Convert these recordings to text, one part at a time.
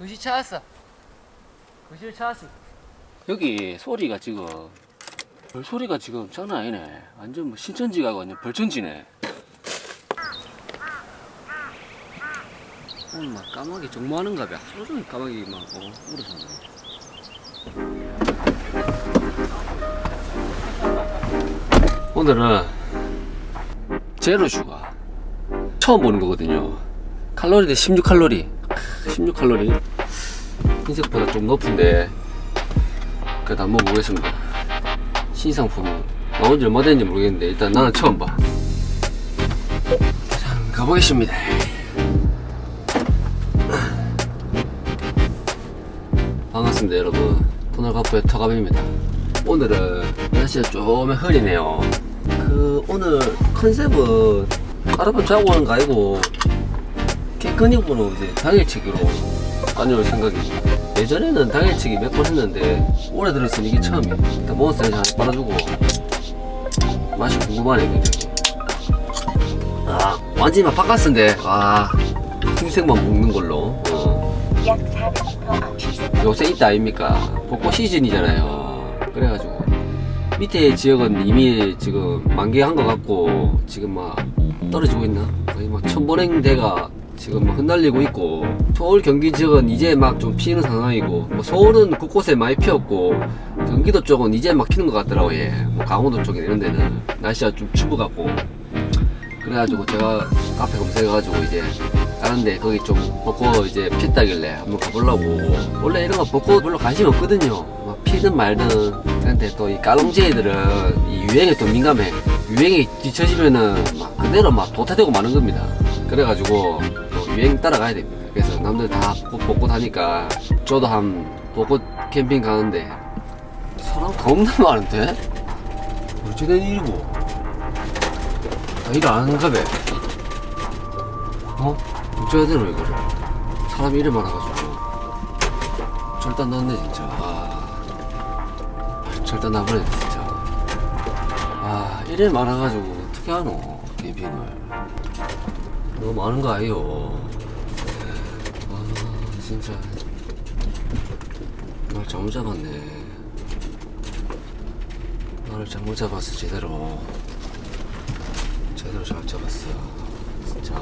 교실 찾았어. 교실 찾았어. 여기 소리가 지금 벌 소리가 지금 장난 아니네. 완전 뭐 신천지가 완전 벌천지네. 오늘 막 까마귀 정모하는가 봐. 하루 종일 까마귀 막 어, 울어서네. 오늘은 제로 슈가 처음 보는 거거든요. 칼로리도 16칼로리. 16칼로리. 흰색보다 좀 높은데 그래도 한번 보겠습니다. 신상품은 나온 지 얼마 됐는지 모르겠는데 일단 나는 처음 봐. 자, 가보겠습니다. 반갑습니다 여러분. 토널카프의 터갑입니다. 오늘은 날씨가 좀 흐리네요. 그 오늘 컨셉은 까르보 자고 하는 거 아니고 캐커닉으로 이제 당일치기로 다녀올 생각입니다. 예전에는 당일치기 몇 번 했는데 올해 들어서는 이게 처음이에요. 일단 몬스터에 하나 빨아주고 맛이 궁금하네 굉장히. 아 완전히 막 바깥인데 아 흰색만 먹는 걸로. 어. 약 400m 앞 시속 요새 있다 아닙니까? 벚꽃 시즌이잖아요. 그래가지고 밑에 지역은 이미 지금 만개한 것 같고 지금 막 떨어지고 있나? 거의 막 천보랭대가 지금 막 흩날리고 있고 서울 경기 지역은 이제 막 좀 피는 상황이고 뭐 서울은 곳곳에 많이 피었고 경기도 쪽은 이제 막 피는 것 같더라고 예. 뭐 강원도 쪽에 이런 데는 날씨가 좀 추워 같고. 그래가지고 제가 카페 검색해가지고 이제 가는데 거기 좀 벚꽃 이제 피었다길래 한번 가보려고. 원래 이런 거 벚꽃 별로 관심 없거든요. 막 피든 말든. 근데 또 이 까롱제이들은 이 유행에 또 민감해. 유행에 뒤처지면은 막 그대로 막 도태되고 마는 겁니다. 그래가지고 또 유행 따라가야 됩니다 그래서 남들 다 벚꽃, 벚꽃 하니까 저도 한 벚꽃 캠핑 가는데 사람 겁나 많은데? 어찌 된 일이고 아, 일안 하는가 봐. 어? 어쩌야 되노, 이거를. 사람 이래 많아가지고. 절단 났네, 진짜. 아. 절단 나버렸네, 진짜. 아, 이래 많아가지고, 어떻게 하노, 캠핑을. 너무 많은 거 아니요. 아, 진짜. 날 잘못 잡았네. 나를 잘못 잡았어, 제대로. 제대로 잘 잡았어. 진짜.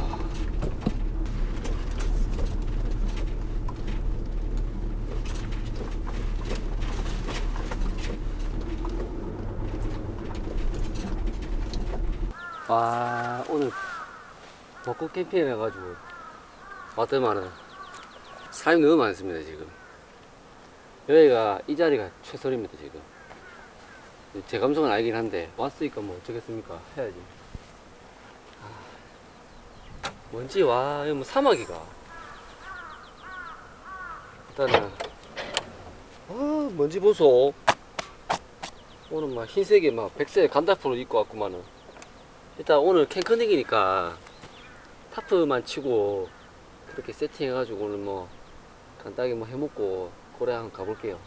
와, 오늘 벚꽃 캠핑을 해가지고 왔더만은 사람이 너무 많습니다, 지금. 여기가 이 자리가 최선입니다, 지금. 제 감성은 알긴 한데, 왔으니까 뭐 어쩌겠습니까? 해야지. 뭔지 와 이거 뭐 사마귀가 일단은 아 뭔지 보소 오늘 막 흰색에 막 백색 간다프로 입고 왔구만은 일단 오늘 캠커닉이니까 타프만 치고 그렇게 세팅해가지고 오늘 뭐 간단하게 뭐 해먹고 고래 한번 가볼게요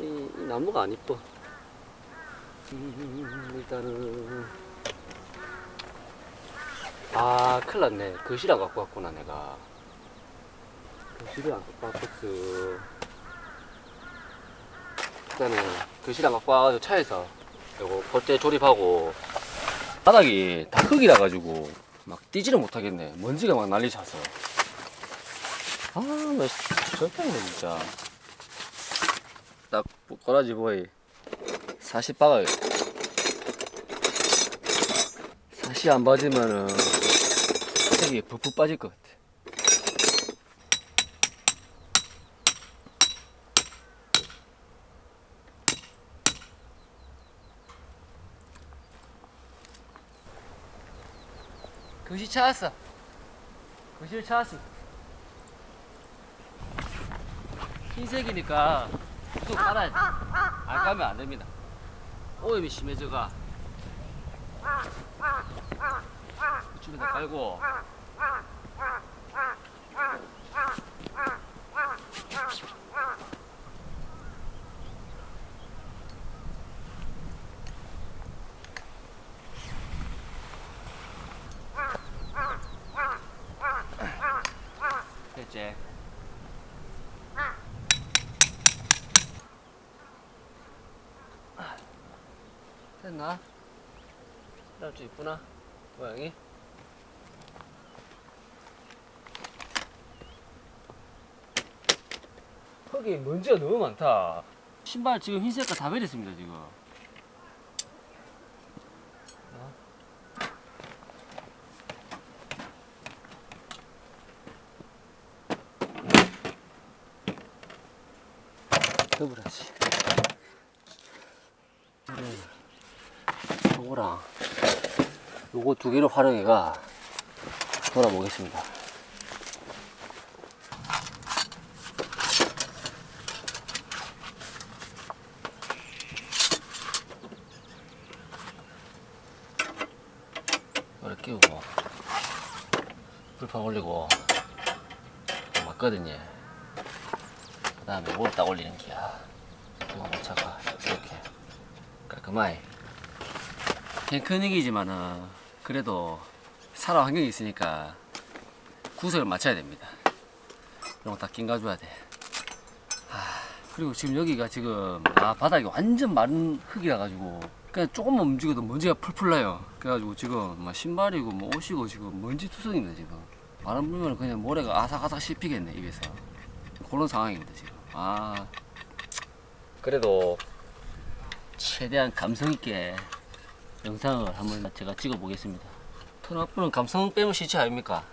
이, 이 나무가 안 이뻐 음, 일단은 아, 큰일 났네. 거실안 갖고 왔구나, 내가. 안 갖고 왔겠어. 일단은, 거실안 갖고 와가지고 차에서, 요거, 겉에 조립하고, 바닥이 다 흙이라 가지고, 막 뛰지를 못하겠네. 먼지가 막 난리 차서. 아, 나 절대네, 진짜. 딱, 꼬라지 보이. 40 박아요. 40안 받으면은, 색이 푹푹 빠질 것 같아. 찾았어. 교실 찾았어. 흰색이니까 또 깔아야지. 안 까면 안 됩니다. 오염이 심해져가. 이쪽에다 깔고. 이제. 됐나? 할줄 있구나? 모양이? 흙이 먼지가 너무 많다. 신발 지금 흰색깔 다 베렸습니다 지금. 더블하지. 요거랑 요거 두 개를 활용해가 돌아보겠습니다. 이렇게 끼우고 불판 올리고 맞거든요. 그 다음에 뭘딱 올리는 기야. 이거 못차가 이렇게 깔끔하게. 큰 얘기지만은 그래도 살아 환경이 있으니까 구석을 맞춰야 됩니다. 이런 거다 낀가줘야 돼. 아, 그리고 지금 여기가 지금 아 바닥이 완전 마른 흙이라 가지고 그냥 조금만 움직여도 먼지가 풀풀 나요. 그래가지고 지금 막 신발이고 뭐 옷이고 지금 먼지 투성입니다 지금. 바람 불면 그냥 모래가 아삭아삭 씹히겠네 입에서. 그런 상황입니다 지금. 아 그래도 최대한 감성 있게 영상을 한번 제가 찍어 보겠습니다. 턴업은 감성 빼면 시체 아닙니까?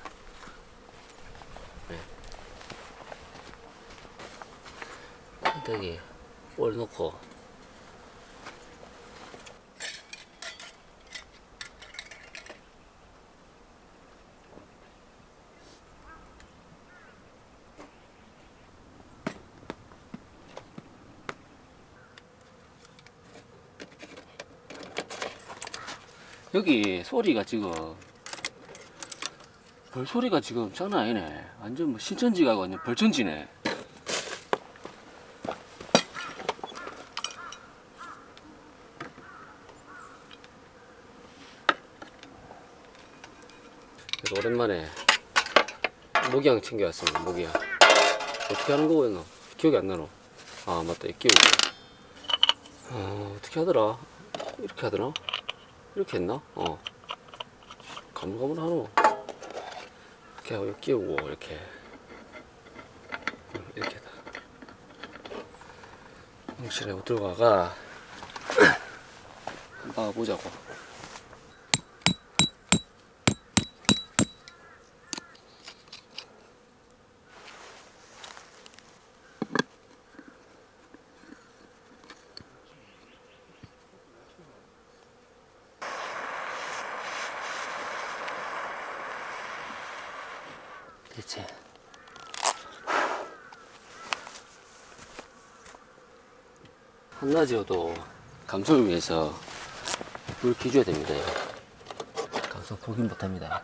네. 건더기 올 놓고 여기 소리가 지금 벌 소리가 지금 장난 아니네. 완전 뭐 신천지가 완전 벌천지네. 그래서 오랜만에 모기향 챙겨왔습니다. 모기향. 어떻게 하는 거였나? 기억이 안 나노. 아 맞다. 이 끼우고. 아 어떻게 하더라? 이렇게 하더라? 이렇게 했나? 어. 가물가물하노. 이렇게 하고 끼우고 이렇게. 음, 이렇게 다. 응실에 못 들어가가. 한번 보자고. 대체. 한낮이어도 감성을 위해서 물 기줘야 됩니다. 감성 포기 못합니다.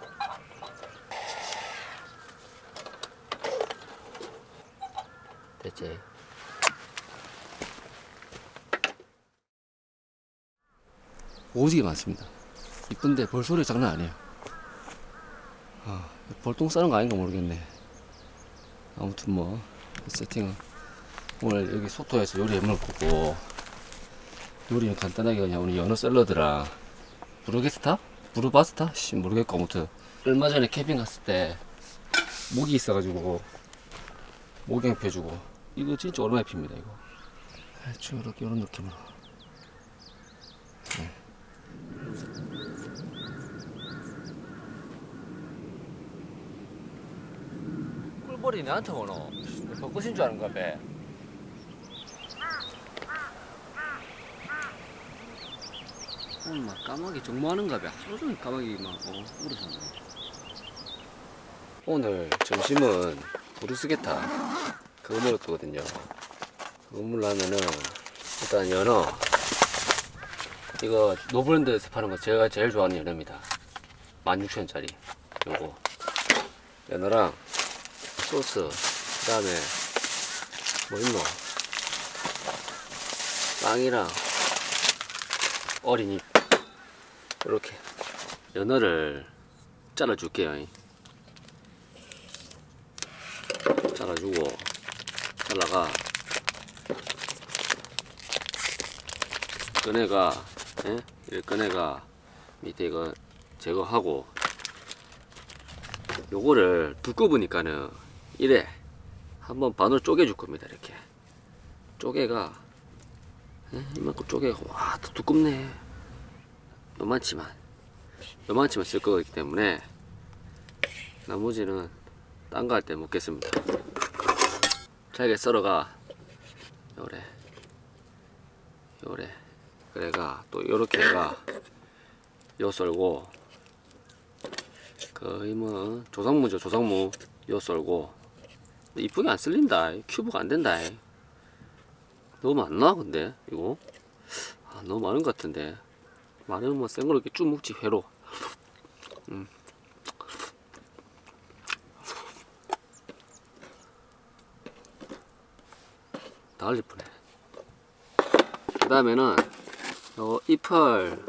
대체. 오지게 많습니다. 이쁜데 벌소리 장난 아니에요. 아, 벌똥 싸는 거 아닌가 모르겠네. 아무튼 뭐 세팅은 오늘 여기 소토에서 요리 해 먹을 거고 요리는 간단하게 그냥 우리 연어 샐러드랑 브루게스타? 브루바스타? 씨 모르겠고 아무튼. 얼마 전에 캠핑 갔을 때 모기 있어가지고 모기향 펴주고. 이거 진짜 오랜만에 핍니다 이거. 대충 이렇게 이런 느낌으로. 꿀벌이 내한테 오노? 벚꽃인 줄 아는가 봐 오늘 막 까마귀 정모하는가 봐 하루 종일 까마귀 막 어, 울으셨네 오늘 점심은 부르스게타 그거 먹을 거거든요. 그거 먹으려면은 일단 연어. 이거 노브랜드에서 파는 거 제가 제일 좋아하는 연어입니다. 16,000원짜리 요거. 연어랑 소스 그 다음에 뭐 있노? 빵이랑 어린이 이렇게. 연어를 잘라줄게요. 잘라주고 잘라가. 끈에가 예? 이 꺼내가 밑에 이거 제거하고 요거를 두꺼우니까는 이래. 한번 반으로 쪼개줄 겁니다 이렇게. 쪼개가 에, 이만큼 쪼개가 와 더 두껍네 요만치만 요만치만 쓸 거기 때문에 나머지는 딴 거 할 때 먹겠습니다. 잘게 썰어가. 요래. 요래. 그래가 또 요렇게가 요 썰고 거의 뭐 조상무죠 조상무. 요 썰고. 이쁘게 안 쓸린다. 큐브가 안 된다. 너무 많나 근데? 이거? 아, 너무 많은 것 같은데 많으면 뭐센 걸로 이렇게 쭉 먹지 회로. 음. 다 흘릴 뻔해. 그 다음에는 요 잎을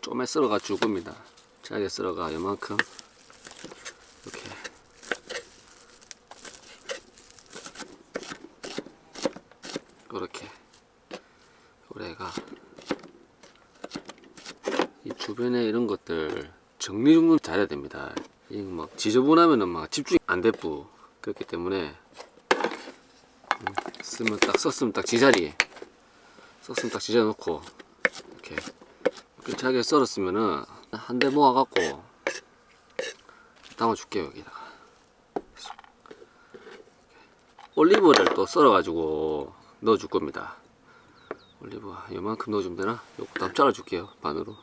좀에 썰어가 줄 겁니다. 잘게 썰어가 요만큼 이렇게 요렇게 요래가 이 주변에 이런 것들 정리정돈 잘해야 됩니다 이막 지저분하면은 막 집중이 안 돼뿌 그렇기 때문에 음, 쓰면 딱 썼으면 딱 지자리 썼으면 딱 지져 놓고 이렇게 잘게 썰었으면은 한 대 모아갖고 담아줄게요 여기다가. 올리브를 또 썰어가지고 넣어줄 겁니다. 올리브 요만큼 넣어주면 되나? 요거 다음 잘라줄게요 반으로.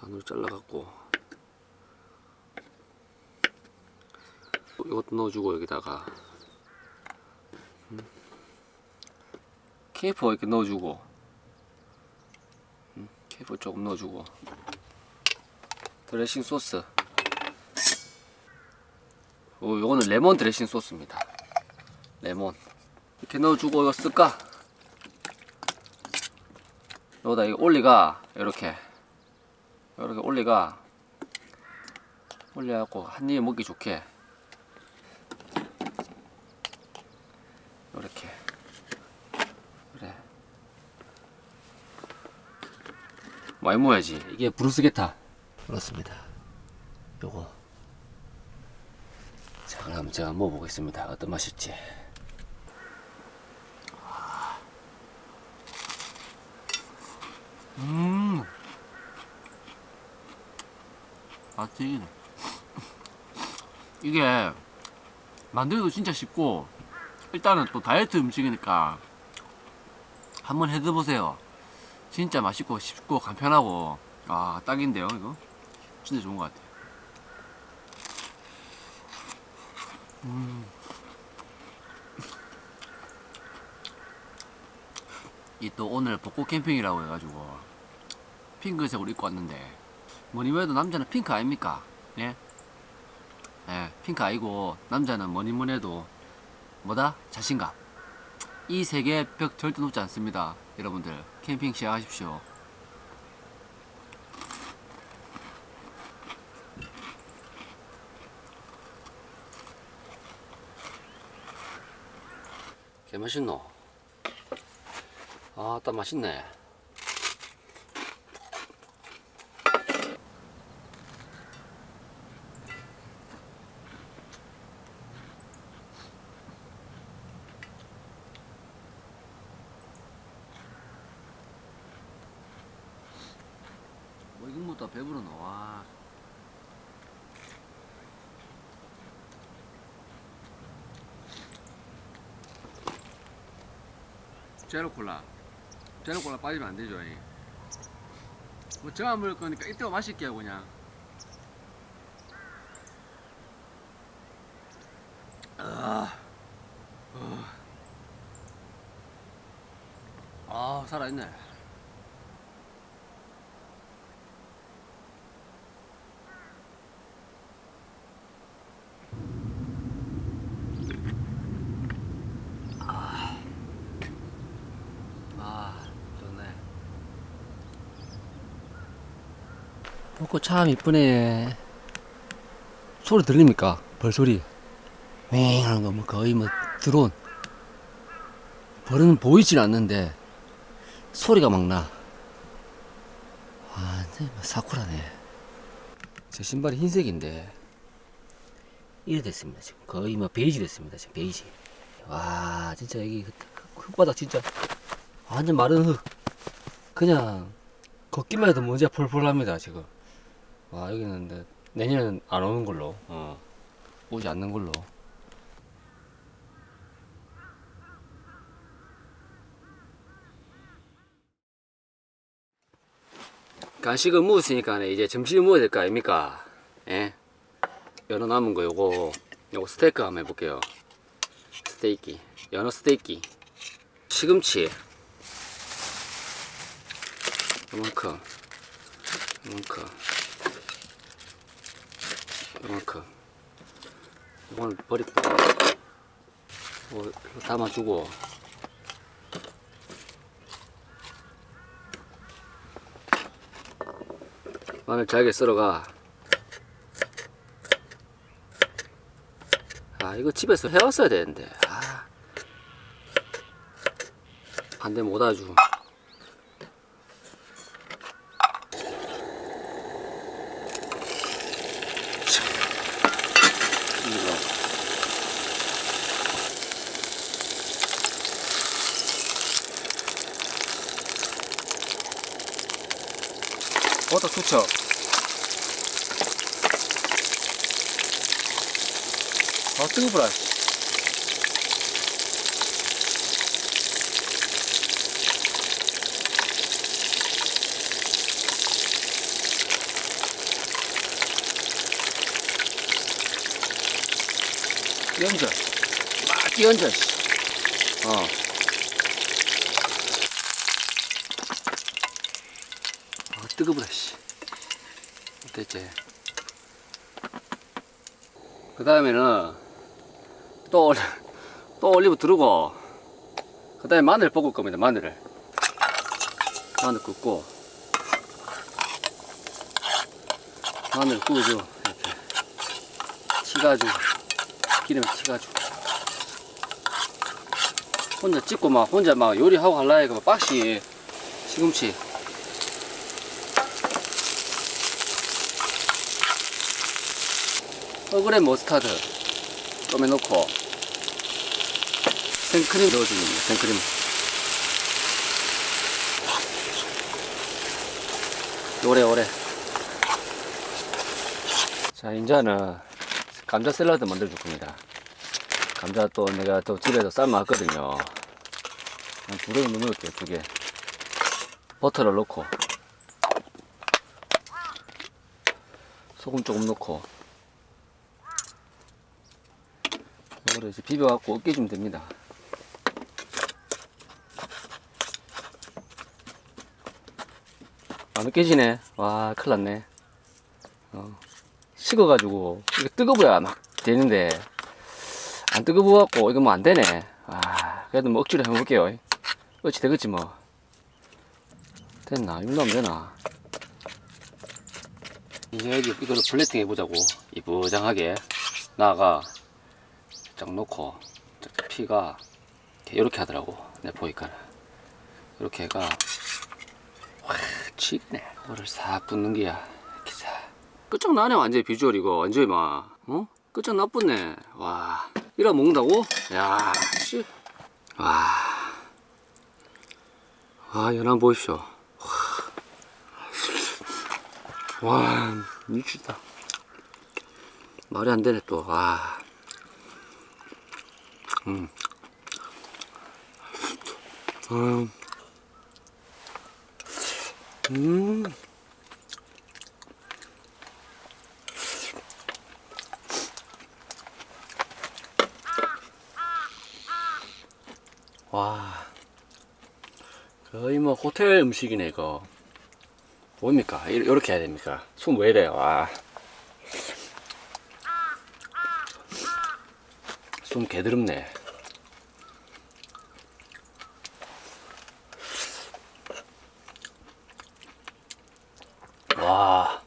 반으로 잘라갖고 이것도 넣어주고 여기다가. 음. 케이퍼 이렇게 넣어주고. 음, 케이퍼 조금 넣어주고. 드레싱 소스. 요, 요거는 레몬 드레싱 소스입니다. 레몬. 이렇게 넣어주고 이거 쓸까? 여기다 이 올리가 이렇게. 이렇게 올리가 올려갖고 한 입에 먹기 좋게 그래 많이 모아야지 이게 브루스 게타 그렇습니다 요거 자 그럼 제가 먹어보겠습니다 어떤 맛일지 음. 아, 튀기네. 이게 만들기도 진짜 쉽고 일단은 또 다이어트 음식이니까 한번 해드보세요. 진짜 맛있고 쉽고 간편하고 아 딱인데요 이거 진짜 좋은 것 같아요. 음. 이 또 오늘 벚꽃 캠핑이라고 해가지고 핑크색으로 입고 왔는데 뭐니 뭐해도 남자는 핑크 아닙니까? 예? 예, 핑크 아니고 남자는 뭐니 뭐니 해도 뭐다? 자신감 이 세 개 벽 절대 높지 않습니다 여러분들 캠핑 시작하십시오 개 맛있노? 아, 딱 맛있네. 뭐 이금부터 배부르노 와 제로 콜라 제로 콜라 빠지면 안 되죠 이. 뭐 저만 먹을 거니까 이때가 맛있게요 그냥 아, 어. 아 살아있네 꽃 참 이쁘네 소리 들립니까? 벌소리 윙 하는 거 뭐 거의 뭐 드론 벌은 보이진 않는데 소리가 막 나 아, 네, 사쿠라네. 제 신발이 흰색인데 이래 됐습니다 지금 거의 뭐 베이지 됐습니다 지금 베이지. 와, 진짜 여기 흙- 흙바닥 진짜 완전 마른 흙. 그냥 걷기만 해도 먼지가 폴폴 납니다 지금. 와, 여기는 근데 내년은 안 오는 걸로. 어, 오지 않는 걸로. 간식을 먹었으니까 이제 점심을 먹어야 될 거 아닙니까? 예? 연어 남은 거 요거 요거 스테이크 한번 해볼게요 스테이키 연어 스테이키 시금치 요만큼 요만큼 요만큼 이거는 버리고 담아주고 마늘 잘게 썰어가. 아, 이거 집에서 해왔어야 되는데. 아. 반대 못 아주. 끼얹어. 막 끼얹어, 씨. 어. 아, 뜨거워라, 씨. 됐지. 그 다음에는 또, 올- 또 올리브 두르고, 그 다음에 마늘 볶을 겁니다, 마늘을. 마늘 굽고, 마늘 구워줘. 이렇게. 치가지고, 기름 치가지고. 혼자 찍고 막, 혼자 막 요리하고 할라니까 막 빡시, 시금치. 얼그레 머스타드 좀 해놓고 생크림 넣어줍니다 생크림 오래오래 자 이제는 감자 샐러드 만들어 줄 겁니다 감자 또 내가 또 집에서 삶아왔거든요 한두개 정도 넣을게요 두 개 버터를 넣고 소금 조금 넣고 이거를 이제 비벼갖고 으깨주면 됩니다. 안 으깨지네. 와, 큰일 났네. 어, 식어가지고, 이게 뜨거워야 막 되는데, 안 뜨거워갖고, 이거 뭐 안 되네. 아, 그래도 뭐 억지로 해볼게요. 어찌 되겠지 뭐. 됐나? 이 정도 하면 되나? 이제 여기 이거를 플레이팅 해보자고. 이쁘장하게. 나가. 쫙 놓고 쫙 피가 이렇게, 하더라고 내 보니까 이렇게 해가 와 치네 이거를 싹 붓는 게야 끝장나네 완전히 비주얼 이거 완전히 막 어? 끝장 나쁘네 와 이러 먹는다고? 야 씨 와. 와 연한 보십시오 와, 와 미치다 말이 안 되네 또 와 음. 음. 음. 와. 거의 뭐 호텔 음식이네, 이거. 뭡니까? 이- 이렇게 해야 됩니까? 숨 왜 이래요? 와. 숨 개드럽네. 와,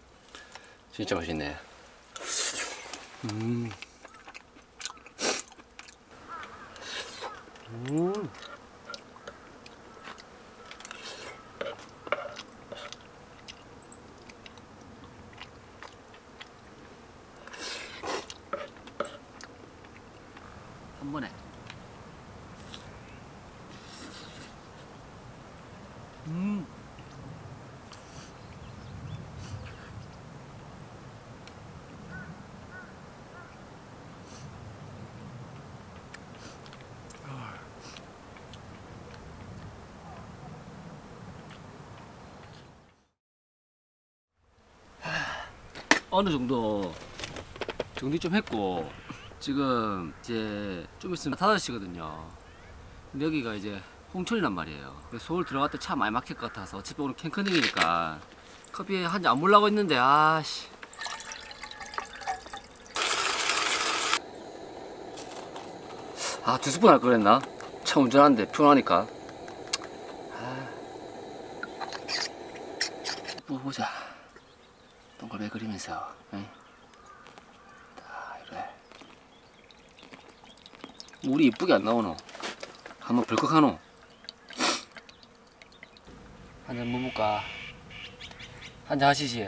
진짜 맛있네. 음. 음. 음. 어느 정도 정리 좀 했고 지금 이제 좀 있으면 5시거든요. 근데 여기가 이제 홍천이란 말이에요. 서울 들어갈 때 차 많이 막힐 것 같아서 어차피 오늘 캠커닝이니까 커피 한 잔 안 몰라고 했는데 아씨. 아 두 스푼 할 거랬나? 차 운전하는데 피곤하니까. 아. 뭐 보자 동글배 그리면서 응? 다 이래. 물이 이쁘게 안 나오노? 한번 벌컥하노? 한잔 먹을까? 한잔 하시지.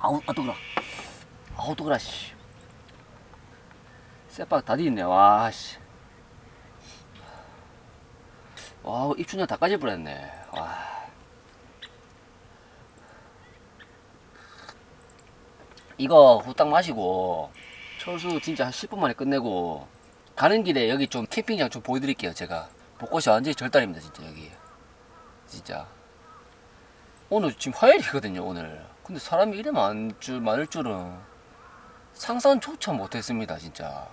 아우 아 뜨거라 아우 뜨거라 씨. 쇠박 다 뒤있네 와씨. 와우 입춘자 다 까질 뻔했네. 와 이거 후딱 마시고 철수 진짜 한 10분 만에 끝내고 가는 길에 여기 좀 캠핑장 좀 보여드릴게요 제가. 벚꽃이 완전히 절단입니다 진짜 여기. 진짜. 오늘 지금 화요일이거든요 오늘. 근데 사람이 이래 많을, 줄, 많을 줄은 상상조차 못했습니다 진짜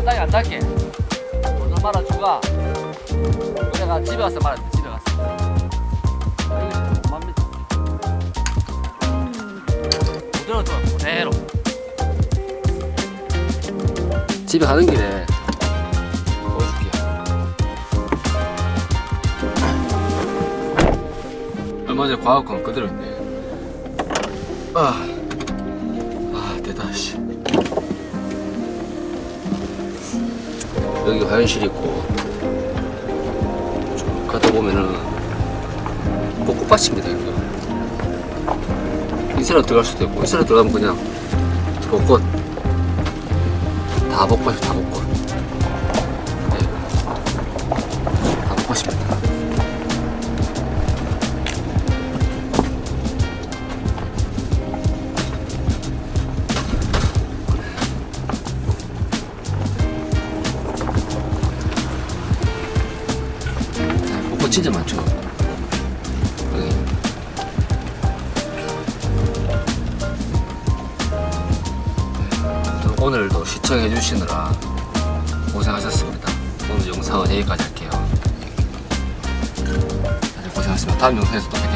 최대한 땅이 안 닿게. 오늘 말아주가 내가 집에 가서 말았는데 집에 가서. 너무합니다. 그대로 둬 그대로. 집에 가는 길에 보여줄게요. 얼마 전에 과학관 그대로 있네. 아, 아 여기 화장실 있고 좀 가다 보면은 벚꽃밭입니다 이거 이 사람 들어갈 수도 있고 이 사람 들어가면 그냥 벚꽃 다 벚꽃이 다 벚꽃 진짜 많죠 오늘도 시청해 주시느라 고생하셨습니다. 오늘 영상은 여기까지 할게요. 고생하셨습니다. 다음 영상에서 또 뵙겠습니다